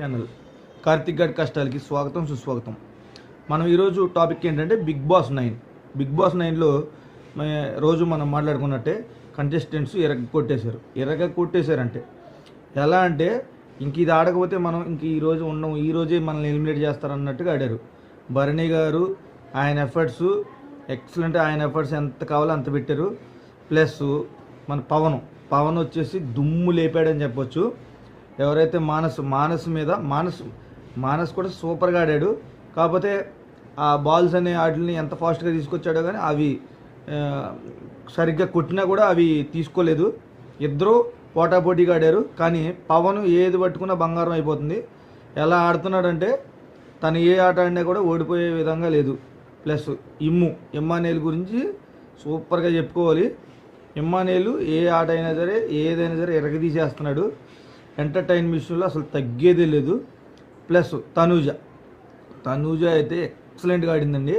Channel Karthik గడ్ కష్టాలకి స్వాగతం సుస్వాగతం. మనం ఈరోజు టాపిక్ ఏంటంటే Bigg Boss nine. Bigg Boss నైన్లో రోజు మనం మాట్లాడుకున్నట్టే కంటెస్టెంట్స్ ఎరగ కొట్టేశారు. ఎరగ కొట్టేశారంటే. ఎలా అంటే ఇంక ఇది ఆడకపోతే మనం ఇంక ఈరోజు రోజు ఉన్నాం ఈ రోజే మనల్ని ఎలిమినేట్ చేస్తారన్నట్టుగా ఆడారు. భరణి గారు ఆయన ఎఫర్ట్స్ ఎక్సలెంట్ ఆయన ఎఫర్ట్స్ ఎంత కావాలో అంత పెట్టారు. ప్లస్ మన పవన్. పవన్ వచ్చేసి దుమ్ము లేపాడని చెప్పొచ్చు. ఎవరైతే మానస్ మానస్ మీద మానస్ మానస్ కూడా సూపర్గా ఆడాడు. కాకపోతే ఆ బాల్స్ అనే వాటిని ఎంత ఫాస్ట్గా తీసుకొచ్చాడో కానీ అవి సరిగ్గా కొట్టినా కూడా అవి తీసుకోలేదు. ఇద్దరూ పోటాపోటీగా ఆడారు. కానీ పవన్ ఏది పట్టుకున్నా బంగారం అయిపోతుంది. ఎలా ఆడుతున్నాడంటే తను ఏ ఆట ఆడినా కూడా ఓడిపోయే విధంగా లేదు. ప్లస్ ఇమ్ము ఇమ్మానేల్ గురించి సూపర్గా చెప్పుకోవాలి. ఇమ్మానేలు ఏ ఆట అయినా సరే ఏదైనా సరే ఎరగదీసేస్తున్నాడు. ఎంటర్టైన్ విషయంలో అసలు తగ్గేదే లేదు. ప్లస్ తనూజ. తనూజ అయితే ఎక్సలెంట్గా ఆడిందండి.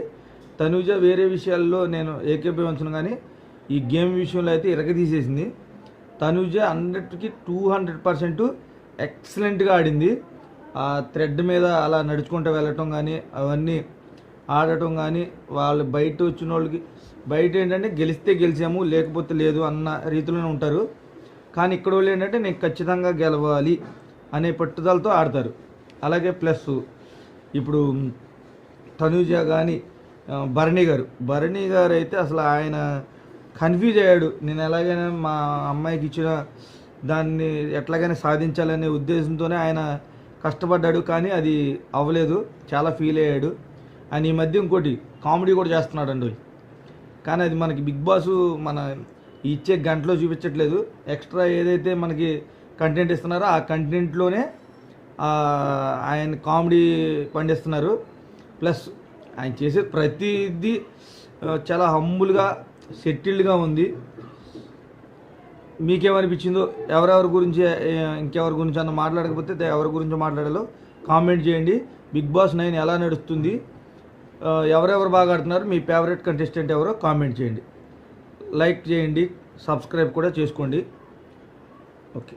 తనూజ వేరే విషయాల్లో నేను ఏకీభవించను కానీ ఈ గేమ్ విషయంలో అయితే ఇరగదీసేసింది. తనూజ హండ్రెడ్కి టూ హండ్రెడ్ పర్సెంట్ ఎక్సలెంట్గా ఆడింది. ఆ థ్రెడ్ మీద అలా నడుచుకుంటూ వెళ్ళటం కానీ అవన్నీ ఆడటం కానీ వాళ్ళు బయట వచ్చిన వాళ్ళకి బయట ఏంటంటే గెలిస్తే గెలిచాము లేకపోతే లేదు అన్న రీతిలోనే ఉంటారు. కానీ ఇక్కడ వాళ్ళు ఏంటంటే నేను ఖచ్చితంగా గెలవాలి అనే పట్టుదలతో ఆడతారు. అలాగే ప్లస్ ఇప్పుడు తనూజ కానీ భరణి గారు. భరణి గారు అయితే అసలు ఆయన కన్ఫ్యూజ్ అయ్యాడు. నేను ఎలాగైనా మా అమ్మాయికి ఇచ్చిన దాన్ని ఎట్లాగైనా సాధించాలనే ఉద్దేశంతోనే ఆయన కష్టపడ్డాడు. కానీ అది అవ్వలేదు. చాలా ఫీల్ అయ్యాడు. ఆయన ఈ మధ్య ఇంకోటి కామెడీ కూడా చేస్తున్నాడు అండి కానీ అది మనకి బిగ్ బాస్ మన ఇచ్చే గంటలో చూపించట్లేదు. ఎక్స్ట్రా ఏదైతే మనకి కంటెంట్ ఇస్తున్నారో ఆ కంటెంట్లోనే ఆయన కామెడీ పండిస్తున్నారు. ప్లస్ ఆయన చేసే ప్రతిదీ చాలా హంబుల్గా సెటిల్డ్గా ఉంది. మీకేమనిపించిందో ఎవరెవరి గురించి ఇంకెవరి గురించి అన్న మాట్లాడకపోతే ఎవరి గురించి మాట్లాడాలో కామెంట్ చేయండి. బిగ్ బాస్ నైన్ ఎలా నడుస్తుంది? ఎవరెవరు బాగా ఆడుతున్నారు? మీ ఫేవరెట్ కంటెస్టెంట్ ఎవరో కామెంట్ చేయండి. లైక్ చేయండి సబ్స్క్రైబ్ కూడా చేసుకోండి. ఓకే.